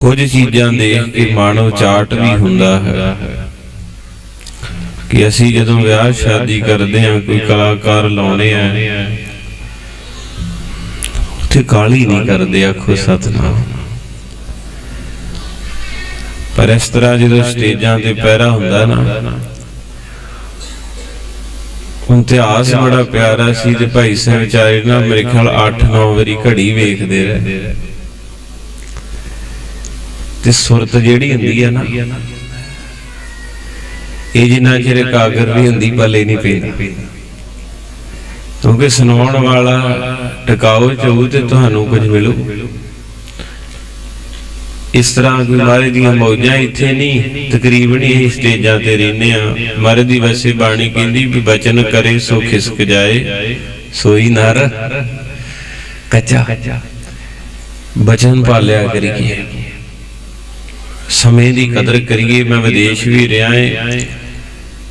ਕੁਝ ਚੀਜ਼ਾਂ ਦੇਖ ਕੇ ਮਨ ਉਚਾਟ ਵੀ ਹੁੰਦਾ ਹੈ। ਕਿ ਅਸੀਂ ਜਦੋਂ ਵਿਆਹ ਸ਼ਾਦੀ ਕਰਦੇ ਹਾਂ, ਕੋਈ ਕਲਾਕਾਰ ਲਾਉਣੇ ਆ ਉੱਥੇ ਕਾਲੀ ਨਹੀਂ ਕਰਦੇ, ਆਖੋ ਸਤਨਾਮ। ਪਰ ਇਸ ਤਰ੍ਹਾਂ ਜਦੋਂ ਸਟੇਜਾਂ ਤੇ ਪਹਿਰਾ ਹੁੰਦਾ ਨਾ, ਹੁਣ ਇਤਿਹਾਸ ਬੜਾ ਪਿਆਰਾ ਸੀ ਤੇ ਭਾਈ ਸਾਹਿਬ ਵਿਚਾਰੇ ਨਾ ਮੇਰੇ ਖਿਆਲ 8-9 ਵਾਰੀ ਘੜੀ ਵੇਖਦੇ ਰਹੇ। ਤੇ ਸੁਰਤ ਜਿਹੜੀ ਹੁੰਦੀ ਆ ਨਾ, ਇਹ ਜਿੰਨਾ ਚਿਰ ਕਾਗਰ ਨਹੀਂ ਹੁੰਦੀ ਭਲੇ ਨਹੀਂ ਪੈਂਦੀ। ਕਿਉਂਕਿ ਸੁਣਾਉਣ ਵਾਲਾ ਟਿਕਾਓ ਚਾਹੂ ਤੇ ਤੁਹਾਨੂੰ ਕੁਝ ਮਿਲੂ। ਇਸ ਤਰ੍ਹਾਂ ਕੋਈ ਦੀਆਂ ਮੌਜਾਂ ਇੱਥੇ ਨਹੀਂ, ਤਕਰੀਬਨ ਹੀ ਸਟੇਜਾਂ ਤੇ ਰਹਿੰਦੇ ਆ। ਮਹਾਰਾਜ ਦੀ ਵੈਸੇ ਬਾਣੀ ਕਹਿੰਦੀ ਵੀ ਬਚਨ ਕਰੇ ਸੋ ਖਿਸਕ ਜਾਏ, ਸੋਈ ਨਰ, ਕੱਚਾ। ਬਚਨ ਪਾਲਿਆ ਕਰੀਏ। ਸਮੇਂ ਦੀ ਕਦਰ ਕਰੀਏ, ਮੈਂ ਵਿਦੇਸ਼ ਵੀ ਰਿਹਾ ਏ।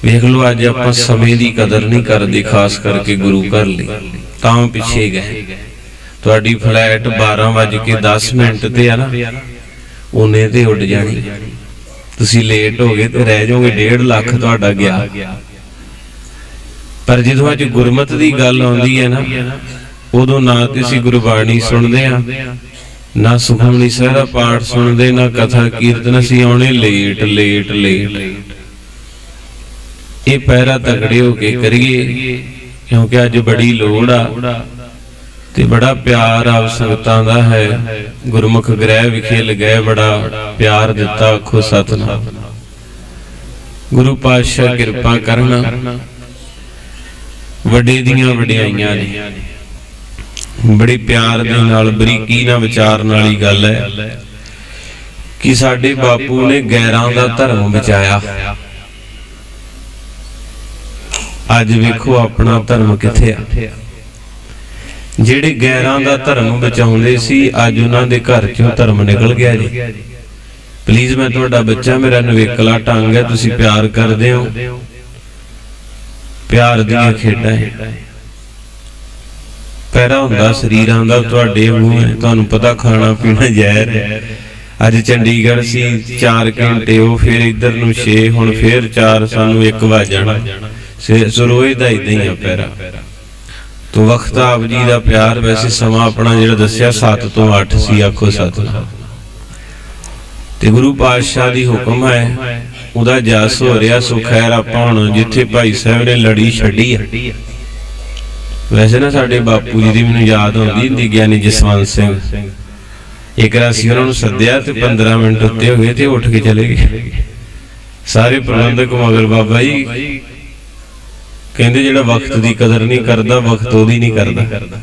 ਵੇਖ ਲਓ, ਅੱਜ ਆਪਾਂ ਸਮੇਂ ਦੀ ਕਦਰ ਨਹੀਂ ਕਰਦੇ, ਖਾਸ ਕਰਕੇ ਗੁਰੂ ਘਰ ਲਈ। ਤਾਂ ਪਿੱਛੇ ਗਏ। ਤੁਹਾਡੀ ਫਲਾਈਟ 12 ਵਜੇ ਕੇ 10 ਮਿੰਟ ਤੇ ਆ ਨਾ। ਉਹਨੇ ਤੇ ਉੱਡ ਜਾਣੀ। ਤੁਸੀਂ ਲੇਟ ਹੋ ਗਏ ਤੇ ਰਹਿ ਜਾਓਗੇ 1.5 ਲੱਖ ਤੁਹਾਡਾ ਗਿਆ। ਪਰ ਜਦੋਂ ਅੱਜ ਗੁਰਮਤ ਦੀ ਗੱਲ ਆਉਂਦੀ ਹੈ ਨਾ, ਉਦੋਂ ਨਾ ਤੇ ਅਸੀਂ ਗੁਰਬਾਣੀ ਸੁਣਦੇ ਆ ਨਾ ਸੁਖਮਨੀ ਸਾਹਿਬ ਦਾ ਪਾਠ ਸੁਣਦੇ, ਨਾ ਕਥਾ ਕੀਰਤਨ ਅਸੀਂ ਆਉਣੇ ਲੇਟ ਲੇਟ ਲੇਟ। ਇਹ ਪਹਿਰਾ ਤਕੜੇ ਹੋ ਕੇ ਕਰੀਏ, ਕਿਉਂਕਿ ਅੱਜ ਬੜੀ ਲੋੜ ਆ ਤੇ ਬੜਾ ਪਿਆਰ ਆਪ ਸੰਗਤਾਂ ਦਾ ਹੈ। ਗੁਰਮੁਖ ਗ੍ਰਹਿ ਵਿਖੇ ਲਗਾਏ ਬੜਾ ਪਿਆਰ ਦਿੱਤਾ ਆਖੋ ਸਤਨਾਮ। ਗੁਰੂ ਪਾਤਸ਼ਾਹ ਕਿਰਪਾ ਕਰਨਾ। ਵੱਡੇ ਦੀਆਂ ਵਡਿਆਈਆਂ ਨੇ। ਬੜੀ ਪਿਆਰ ਦੇ ਨਾਲ ਬਰੀਕੀ ਨਾਲ ਵਿਚਾਰਨ ਵਾਲੀ ਗੱਲ ਹੈ ਕਿ ਸਾਡੇ ਬਾਪੂ ਨੇ ਗੈਰਾਂ ਦਾ ਧਰਮ ਬਚਾਇਆ। ਅੱਜ ਵੇਖੋ ਆਪਣਾ ਧਰਮ ਕਿੱਥੇ ਆ। ਜਿਹੜੇ ਗੈਰਾਂ ਦਾ ਧਰਮ ਬਚਾਉਂਦੇ ਸੀ, ਅੱਜ ਉਹਨਾਂ ਦੇ ਘਰ ਚੋਂ ਧਰਮ ਨਿਕਲ ਗਿਆ ਜੀ। ਪਲੀਜ਼ ਮੈਂ ਤੁਹਾਡਾ ਬੱਚਾ, ਮੇਰਾ ਨਵੇਕਲਾ ਟੰਗ ਹੈ, ਤੁਸੀਂ ਪਿਆਰ ਕਰਦੇ ਹੋ। ਪਿਆਰ ਦੀਆਂ ਖੇਡਾਂ ਹੈ। ਪਹਿਰਾ ਹੁੰਦਾ, ਸਰੀਰਾਂ ਦਾ, ਤੁਹਾਡੇ ਮੂੰਹ ਹੈ ਤੁਹਾਨੂੰ ਪਤਾ ਖਾਣਾ ਪੀਣਾ ਜ਼ਹਿਰ ਹੈ। ਅੱਜ ਚੰਡੀਗੜ੍ਹ ਸੀ 4 ਘੰਟੇ ਉਹ ਫਿਰ ਇੱਧਰ ਨੂੰ 6 ਹੁਣ ਫਿਰ 4 ਸਾਨੂੰ 1 ਵਜ ਸਰੋਏ ਦਾ ਇਦਾਂ ਹੀ ਆ ਪੈਰਾ। ਤੋ ਵਕਤ ਆਪ ਜੀ ਦਾ ਪਿਆਰ ਵੈਸੇ ਸਮਾਂ ਆਪਣਾ ਜਿਹੜਾ ਦੱਸਿਆ 7 ਤੋਂ 8 ਸੀ, ਆਖੋ 7 ਤੇ ਗੁਰੂ ਪਾਤਸ਼ਾਹ ਦੀ ਹੁਕਮ ਹੈ, ਉਹਦਾ ਜਸ ਹੋ ਰਿਹਾ ਸੁਖੈਰ ਆਪਾਂ ਹੁਣ ਜਿੱਥੇ ਭਾਈ ਸਾਹਿਬ ਨੇ ਲੜੀ ਛੱਡੀ ਆ। ਵੈਸੇ ਨਾ ਸਾਡੇ ਬਾਪੂ ਜੀ ਦੀ ਮੈਨੂੰ ਯਾਦ ਆਉਂਦੀ ਹੁੰਦੀ ਗਿਆਨੀ ਜਸਵੰਤ ਸਿੰਘ। ਇੱਕ ਵਾਰ ਅਸੀਂ ਉਹਨਾਂ ਨੂੰ ਸੱਦਿਆ ਤੇ 15 ਮਿੰਟ ਉੱਤੇ ਹੋ ਗਏ ਤੇ ਉੱਠ ਕੇ ਚਲੇ ਗਏ। ਸਾਰੇ ਪ੍ਰਬੰਧਕ ਮਗਰ ਬਾਬਾ ਜੀ ਕਹਿੰਦੇ ਜਿਹੜਾ ਵਕਤ ਦੀ ਕਦਰ ਨਹੀਂ ਕਰਦਾ, ਵਕਤ ਉਹਦੀ ਨਹੀਂ ਕਰਦਾ।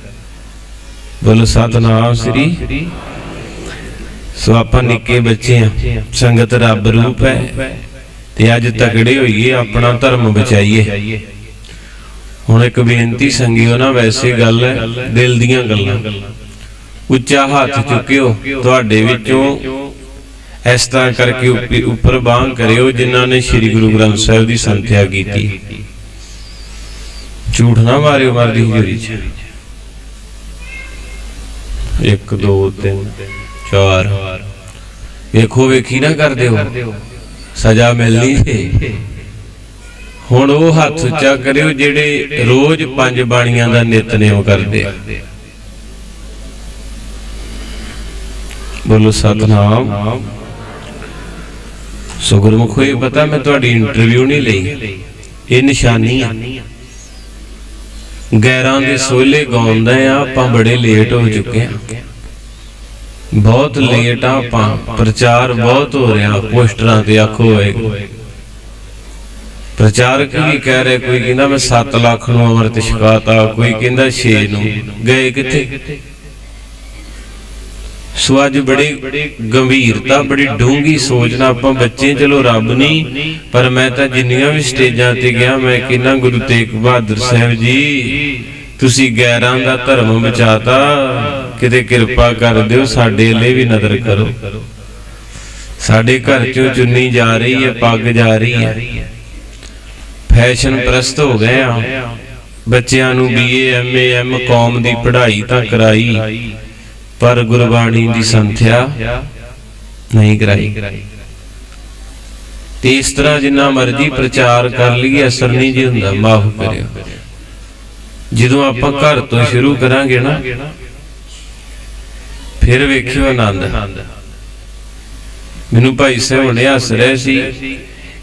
ਬੋਲੋ, ਸਤਨਾਮ ਸ੍ਰੀ। ਸੋ ਆਪਾਂ ਨਿੱਕੇ ਬੱਚੇ ਆ, ਸੰਗਤ ਰੱਬ ਰੂਪ ਹੈ ਤੇ ਅੱਜ ਤਕੜੇ ਹੋਈਏ, ਆਪਣਾ ਧਰਮ ਬਚਾਈਏ। ਹੁਣ ਇੱਕ ਬੇਨਤੀ ਸੰਗਿਓ ਨਾ, ਵੈਸੇ ਗੱਲ ਹੈ, ਦਿਲ ਦੀਆਂ ਗੱਲਾਂ। ਉੱਚਾ ਹੱਥ ਚੁੱਕਿਓ, ਤੁਹਾਡੇ ਵਿੱਚੋਂ ਇਸ ਤਰ੍ਹਾਂ ਕਰਕੇ ਉੱਪਰ ਬਾਹ ਕਰਿਓ ਜਿਨ੍ਹਾਂ ਨੇ ਸ੍ਰੀ ਗੁਰੂ ਗ੍ਰੰਥ ਸਾਹਿਬ ਦੀ ਸੰਥਿਆ ਕੀਤੀ। ਝੂਠ ਨਾ ਮਾਰਿਓ ਮਰਦੀ ਹਜ਼ੂਰੀ ਚ। 1 2 3 4 ਵੇਖੋ, ਵੇਖੀ ਨਾ ਕਰਦੇ ਹੋ। ਸਜ਼ਾ ਮਿਲਣੀ ਹੈ। ਹੁਣ ਉਹ ਹੱਥ ਉੱਚਾ ਕਰਿਓ ਜਿਹੜੇ ਰੋਜ਼ ਪੰਜ ਬਾਣੀਆਂ ਦਾ ਨਿਤਨੇਮ ਕਰਦੇ ਆ। ਬੋਲੋ, ਸਤਨਾਮ। ਸੋ ਗੁਰਮੁਖੋ ਇਹ ਪਤਾ ਮੈਂ ਤੁਹਾਡੀ ਇੰਟਰਵਿਊ ਨਹੀਂ ਲਈ। ਇਹ ਨਿਸ਼ਾਨੀ ਆ। ਗੈਰਾਂ ਦੇ ਸੋਲੇ ਗਾਉਂਦਾ ਆ, ਆਪਾਂ ਬੜੇ ਲੇਟ ਹੋ ਚੁੱਕੇ ਆ। ਬਹੁਤ ਲੇਟ ਆ ਆਪਾਂ, ਪ੍ਰਚਾਰ ਬਹੁਤ ਹੋ ਰਿਹਾ, ਪੋਸਟਰਾਂ ਤੇ ਆਖੋ ਹੋਏਗਾ ਪ੍ਰਚਾਰਕ ਵੀ ਕਹਿ ਰਿਹਾ, ਕੋਈ ਕਹਿੰਦਾ ਮੈਂ 7 ਲੱਖ ਨੂੰ ਅਮਰਤ ਛਕਾਤਾ, ਕੋਈ ਕਹਿੰਦਾ 6 ਨੂੰ। ਗਏ ਕਿੱਥੇ? ਸੋ ਅੱਜ ਬੜੀ ਗੰਭੀਰਤਾ, ਬੜੀ ਡੂੰਗੀ ਸੋਚਣਾ ਆਪਾਂ ਬੱਚੇ ਚਲੋ ਰੱਬ ਨਹੀਂ ਪਰ ਮੈਂ ਤਾਂ ਜਿੰਨੀਆਂ ਵੀ ਸਟੇਜਾਂ ਤੇ ਗਿਆ, ਮੈਂ ਕਹਿੰਦਾ ਗੁਰੂ ਤੇਗ ਬਹਾਦਰ ਸਾਹਿਬ ਜੀ, ਤੁਸੀਂ ਗੈਰਾਂ ਦਾ ਧਰਮ ਬਚਾਤਾ, ਕਿਤੇ ਕਿਰਪਾ ਕਰ ਦਿਓ, ਸਾਡੇ ਲਈ ਵੀ ਨਜ਼ਰ ਕਰੋ। ਸਾਡੇ ਘਰ ਚੋਂ ਚੁੰਨੀ ਜਾ ਰਹੀ ਹੈ, ਪੱਗ ਜਾ ਰਹੀ ਹੈ। ਫੈਸ਼ਨ ਪ੍ਰਸਤ ਹੋ ਗਏ ਆ ਬੱਚਿਆਂ ਨੂੰ ਬੀਏ ਐਮਏ ਐਮ ਕੌਮ ਦੀ ਪੜ੍ਹਾਈ ਤਾਂ ਕਰਾਈ, ਪਰ ਗੁਰਬਾਣੀ ਦੀ ਸੰਥਿਆ ਨਹੀਂ ਕਰਾਈ। ਤੇ ਇਸ ਤਰ੍ਹਾਂ ਜਿੰਨਾ ਮਰਜ਼ੀ ਪ੍ਰਚਾਰ ਕਰ ਲਈਏ, ਅਸਰ ਨਹੀਂ ਜੀ ਹੁੰਦਾ, ਮਾਫ ਕਰਿਓ। ਜਦੋਂ ਆਪਾਂ ਘਰ ਤੋਂ ਸ਼ੁਰੂ ਕਰਾਂਗੇ ਨਾ, ਫਿਰ ਵੇਖਿਓ ਆਨੰਦ। ਮੈਨੂੰ ਭਾਈ ਸਾਹਿਬ ਹੁਣੇ ਹੱਸ ਰਹੇ ਸੀ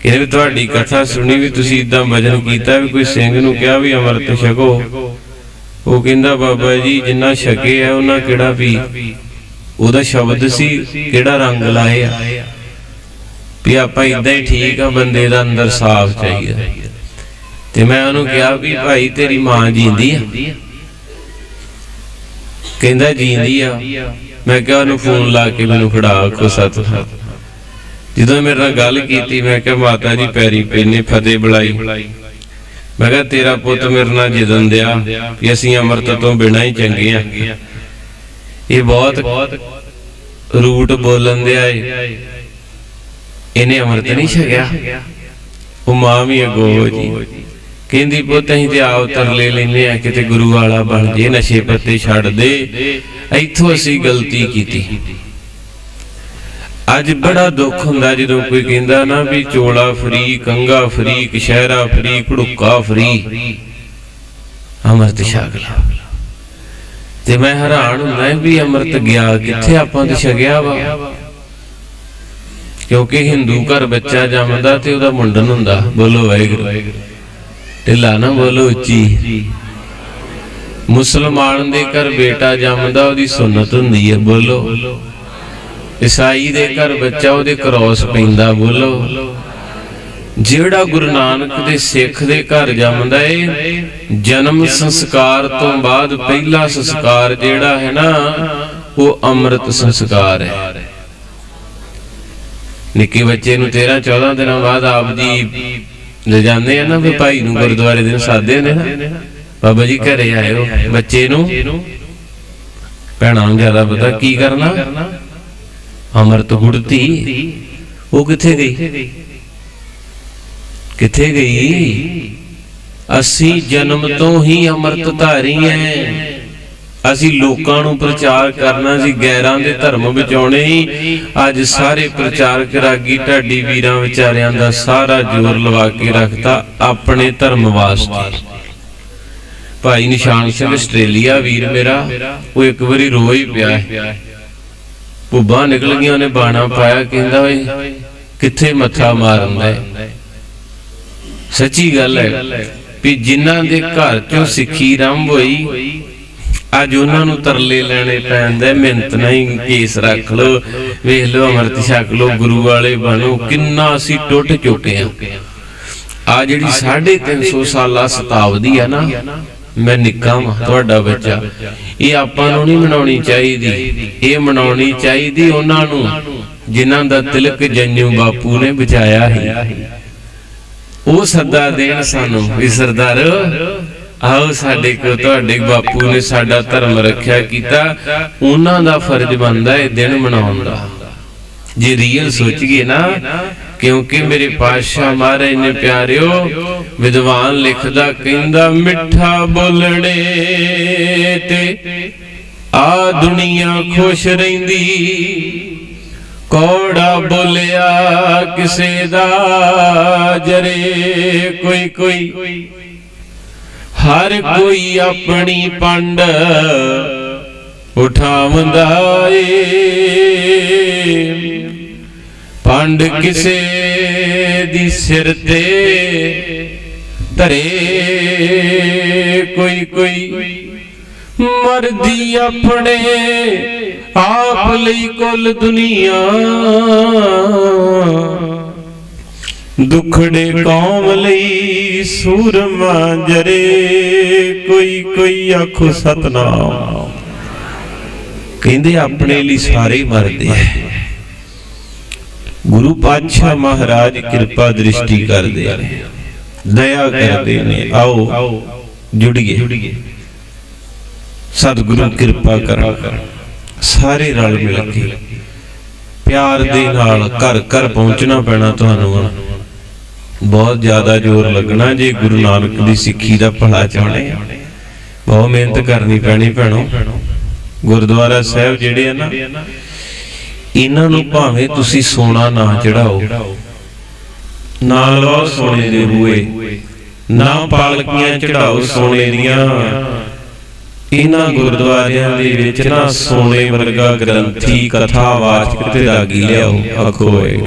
ਕਹਿੰਦੇ ਵੀ ਤੁਹਾਡੀ ਕਥਾ ਸੁਣੀ ਵੀ ਤੁਸੀਂ ਇਦਾਂ ਭਜਨ ਕੀਤਾ ਵੀ ਕੋਈ ਸਿੰਘ ਨੂੰ ਕਿਹਾ ਵੀ ਅੰਮ੍ਰਿਤ ਛਕੋ। ਉਹ ਕਹਿੰਦਾ, ਬਾਬਾ ਜੀ, ਜਿੰਨਾ ਛਕੇ ਆ, ਉਹਨਾਂ ਕਿਹੜਾ ਵੀ? ਉਹਦਾ ਸ਼ਬਦ ਸੀ, ਕਿਹੜਾ ਰੰਗ ਲਾਏ ਵੀ ਆਪਾਂ ਇਦਾਂ ਹੀ ਠੀਕ ਆ, ਬੰਦੇ ਦਾ ਅੰਦਰ ਸਾਫ਼ ਚਾਹੀਦਾ। ਤੇ ਮੈਂ ਉਹਨੂੰ ਕਿਹਾ ਵੀ, ਭਾਈ, ਤੇਰੀ ਮਾਂ ਜੀਂਦੀ ਆ? ਕਹਿੰਦਾ, ਜੀਂਦੀ ਆ। ਮੈਂ ਕਿਹਾ, ਉਹਨੂੰ ਫੋਨ ਲਾ ਕੇ ਮੈਨੂੰ ਫੜਾ ਕੋ ਸਤ ਜਦੋਂ ਮੇਰੇ ਨਾਲ ਗੱਲ ਕੀਤੀ, ਮੈਂ ਕਿਹਾ, ਮਾਤਾ ਜੀ, ਪੈਰੀ ਪੈਨੇ, ਫਤਿਹ ਬੁਲਾਈ। ਮੈਂ ਕਿਹਾ, ਤੇਰਾ ਪੁੱਤ ਮੇਰੇ ਨਾਲ ਜਿਦਨ ਦਿਆ ਵੀ ਅਸੀਂ ਅੰਮ੍ਰਿਤ ਤੋਂ ਬਿਨਾਂ ਹੀ ਚੰਗੇ ਆ। ਇਹ ਬਹੁਤ ਰੂਟ ਬੋਲਣ ਦਿਆ ਏ ਇਹਨੇ ਅੰਮ੍ਰਿਤ ਨਹੀਂ ਛਕਿਆ। ਉਹ ਮਾਂ ਵੀ ਅਗੋ ਜੀ। ਕਹਿੰਦੀ, ਪੁੱਤ, ਅਸੀਂ ਤੇ ਆਪ ਤਰਲੇ ਲੈਨੇ ਆ, ਕਿਤੇ ਗੁਰੂ ਵਾਲਾ ਬਣ ਜੇ, ਨਸ਼ੇ ਪੱਤੇ ਛੱਡ ਦੇ। ਇੱਥੋਂ ਅਸੀਂ ਗਲਤੀ ਕੀਤੀ। ਅੱਜ ਬੜਾ ਦੁੱਖ ਹੁੰਦਾ ਜਦੋਂ ਕੋਈ ਕਹਿੰਦਾ ਨਾ ਵੀ ਚੋਲਾ ਫਰੀ ਕੰਗਾ ਫਰੀ, ਕਸ਼ਹਿਰਾ ਫਰੀ, ਘੜੁੱਕਾ ਫਰੀ। ਅਮਰਤ ਛਕ ਤੇ ਮੈਂ ਹੈਰਾਨ ਹੁੰਦਾ ਵੀ ਅਮਰਤ ਗਿਆ ਕਿੱਥੇ? ਆਪਾਂ ਤੇ ਛਕਿਆ ਵਾ। ਕਿਉਂਕਿ ਹਿੰਦੂ ਘਰ ਬੱਚਾ ਜੰਮਦਾ ਤੇ ਉਹਦਾ ਮੁੰਡਨ ਹੁੰਦਾ, ਬੋਲੋ ਵਾਹਿਗੁਰੂ। ਢਿੱਲਾ ਨਾ ਬੋਲੋ ਉੱਚੀ। ਮੁਸਲਮਾਨ ਦੇ ਘਰ ਬੇਟਾ ਜੰਮਦਾ, ਉਹਦੀ ਸੁਨਤ ਹੁੰਦੀ ਹੈ, ਬੋਲੋ। ਈਸਾਈ ਦੇ ਘਰ ਬੱਚਾ ਉਹਦੇ ਕਰੋਸ ਪੈਂਦਾ, ਬੋਲੋ। ਜਿਹੜਾ ਗੁਰੂ ਨਾਨਕ ਦੇ ਸਿੱਖ ਦੇ ਘਰ ਜੰਮਦਾ ਏ, ਜਨਮ ਸੰਸਕਾਰ ਤੋਂ ਬਾਅਦ ਪਹਿਲਾ ਸੰਸਕਾਰ ਜਿਹੜਾ ਹੈ ਨਾ, ਉਹ ਅੰਮ੍ਰਿਤ ਸੰਸਕਾਰ ਹੈ। ਨਿੱਕੇ ਬੱਚੇ ਨੂੰ 13 14 ਦਿਨਾਂ ਬਾਅਦ ਆਪ ਜੀ ਲੈ ਜਾਂਦੇ ਆ ਨਾ ਵੀ ਭਾਈ ਨੂੰ ਗੁਰਦੁਆਰੇ ਦੇ ਸਾਦੇ ਨੇ ਨਾ। ਬਾਬਾ ਜੀ ਘਰੇ ਆਇਓ ਬੱਚੇ ਨੂੰ। ਭੈਣਾਂ ਨੂੰ ਜ਼ਿਆਦਾ ਪਤਾ ਕੀ ਕਰਨਾ। ਅਮਰਤ ਗੁੜਤੀ ਉਹ ਕਿੱਥੇ ਗਈ? ਕਿੱਥੇ ਗਈ? ਅਸੀਂ ਜਨਮ ਤੋਂ ਹੀ ਅਮਰਤ ਧਾਰੀ ਐ। ਅਸੀਂ ਲੋਕਾਂ ਨੂੰ ਪ੍ਰਚਾਰ ਕਰਨਾ ਸੀ, ਗੈਰਾਂ ਦੇ ਧਰਮ ਬਚਾਉਣੇ ਹੀ। ਅੱਜ ਸਾਰੇ ਪ੍ਰਚਾਰਕ ਰਾਗੀ ਢਾਡੀ ਵੀਰਾਂ ਵਿਚਾਰਿਆਂ ਦਾ ਸਾਰਾ ਜ਼ੋਰ ਲਵਾ ਕੇ ਰੱਖਤਾ ਆਪਣੇ ਧਰਮ ਵਾਸਤੇ। ਭਾਈ ਨਿਸ਼ਾਨ ਸਿੰਘ, ਆਸਟ੍ਰੇਲੀਆ ਵੀਰ ਮੇਰਾ, ਉਹ ਇੱਕ ਵਾਰੀ ਰੋ ਹੀ ਪਿਆ ਹੈ। ਭੁੱਬਾਂ ਨਿਕਲ ਗਈਆਂ ਉਹਨੇ ਬਾਣਾ ਪਾਇਆ, ਕਹਿੰਦਾ ਓਏ, ਕਿੱਥੇ ਮੱਥਾ ਮਾਰਦਾ ਸੱਚੀ ਗੱਲ ਹੈ ਵੀ ਜਿਨ੍ਹਾਂ ਦੇ ਘਰ ਚੋਂ ਸਿੱਖੀ ਰੰਭ ਹੋਈ, ਅੱਜ ਉਹਨਾਂ ਨੂੰ ਤਰਲੇ ਲੈਣੇ ਪੈਂਦੇ ਮਿਹਨਤ ਨਹੀਂ ਕੇਸ ਰੱਖ ਲੋ ਵੇਖ ਲੋ ਅਮਰਤ ਛਕ ਲੋ ਗੁਰੂ ਵਾਲੇ ਬਣੋ, ਕਿੰਨਾ ਅਸੀਂ ਟੁੱਟ ਚੁੱਕੇ ਆ ਆ ਜਿਹੜੀ 350 ਸਾਲਾ ਸ਼ਤਾਬਦੀ ਆ ਨਾ ਮੈਂ ਨਿੱਕਾ ਵਾਂ, ਤੁਹਾਡਾ ਬੱਚਾ। ਇਹ ਆਪਾਂ ਨੂੰ ਨਹੀਂ ਮਨਾਉਣੀ ਚਾਹੀਦੀ। ਇਹ ਮਨਾਉਣੀ ਚਾਹੀਦੀ ਉਹਨਾਂ ਨੂੰ, ਜਿਨ੍ਹਾਂ ਦਾ ਤਿਲਕ ਜੰਨੂ ਬਾਪੂ ਨੇ ਬਚਾਇਆ ਹੈ ਉਹ ਸੱਦਾ ਦੇਣ ਸਾਨੂੰ ਵੀ ਸਰਦਾਰ, ਆਓ ਸਾਡੇ ਕੋ ਤੁਹਾਡੇ ਬਾਪੂ ਨੇ ਸਾਡਾ ਧਰਮ ਰੱਖਿਆ ਕੀਤਾ, ਉਹਨਾਂ ਦਾ ਫਰਜ਼ ਬਣਦਾ ਇਹ ਦਿਨ ਮਨਾਉਣ ਦਾ। ਜੇ ਰੀਅਲ ਸੋਚੀਏ ਨਾ ਕਿਉਂਕਿ ਮੇਰੇ ਪਾਤਸ਼ਾਹ ਮਹਾਰਾਜ ਨੇ ਪਿਆਰਿਓ, ਵਿਦਵਾਨ ਲਿਖਦਾ, ਕਹਿੰਦਾ, ਮਿੱਠਾ ਬੋਲਣੇ ਤੇ ਆ ਦੁਨੀਆ ਖੁਸ਼ ਰਹਿੰਦੀ। ਕੋੜਾ ਬੋਲਿਆ ਕਿਸੇ ਦਾ ਜਰੇ ਕੋਈ ਕੋਈ। ਹਰ ਕੋਈ ਆਪਣੀ ਪੰਡ ਉਠਾਉਂਦਾ ਏ। ਪੰਡ ਕਿਸੇ ਦੀ ਸਿਰ ਤੇ ਧਰੇ ਕੋਈ ਕੋਈ ਮਰਦੀ ਆਪਣੇ ਆਪ ਲਈ ਕੁੱਲ ਦੁਨੀਆ। ਦੁਖੜੇ ਕੌਮ ਲਈ ਸੂਰਮਾ ਜਰੇ ਕੋਈ ਕੋਈ ਆਖੋ ਸਤਨਾਮ। ਕਹਿੰਦੇ ਆਪਣੇ ਲਈ ਸਾਰੇ ਮਰਦੇ ਆ। ਗੁਰੂ ਪਾਤਸ਼ਾਹ ਮਹਾਰਾਜ ਕਿਰਪਾ ਦ੍ਰਿਸ਼ਟੀ ਕਰਦੇ ਨੇ। ਦਇਆ ਕਰਦੇ ਨੇ। ਆਓ, ਜੁੜੀਏ। ਸਤਿਗੁਰੂ ਕਿਰਪਾ ਕਰਨ। ਸਾਰੇ ਰਲ ਮਿਲ ਕੇ ਪਿਆਰ ਦੇ ਨਾਲ ਘਰ ਘਰ ਪਹੁੰਚਣਾ ਪੈਣਾ ਤੁਹਾਨੂੰ। ਬਹੁਤ ਜ਼ਿਆਦਾ ਜ਼ੋਰ ਲੱਗਣਾ ਜੇ ਗੁਰੂ ਨਾਨਕ ਦੀ ਸਿੱਖੀ ਦਾ ਭਲਾ ਚਾਹਣੇ। ਬਹੁਤ ਮਿਹਨਤ ਕਰਨੀ ਪੈਣੀ ਭੈਣੋ। ਗੁਰਦੁਆਰਾ ਸਾਹਿਬ ਜਿਹੜੇ ਆ ਨਾ ਇਹਨਾਂ ਨੂੰ ਭਾਵੇਂ ਤੁਸੀਂ ਸੋਨਾ ਨਾ ਚੜਾਓ। ਨਾ ਲਵਾਓ ਸੋਨੇ ਦੇ ਬੂਏ ਨਾ ਪਾਲਕੀਆਂ ਚੜਾਓ ਸੋਨੇ ਦੀਆਂ। ਇਹਨਾਂ ਗੁਰਦੁਆਰਿਆਂ ਦੇ ਵਿੱਚ ਨਾ ਸੋਨੇ ਵਰਗਾ ਗ੍ਰੰਥੀ ਕਥਾ ਵਾਚਕ ਤੇ ਰਾਗੀ ਲਿਆਓ। ਆਖੋ ਏ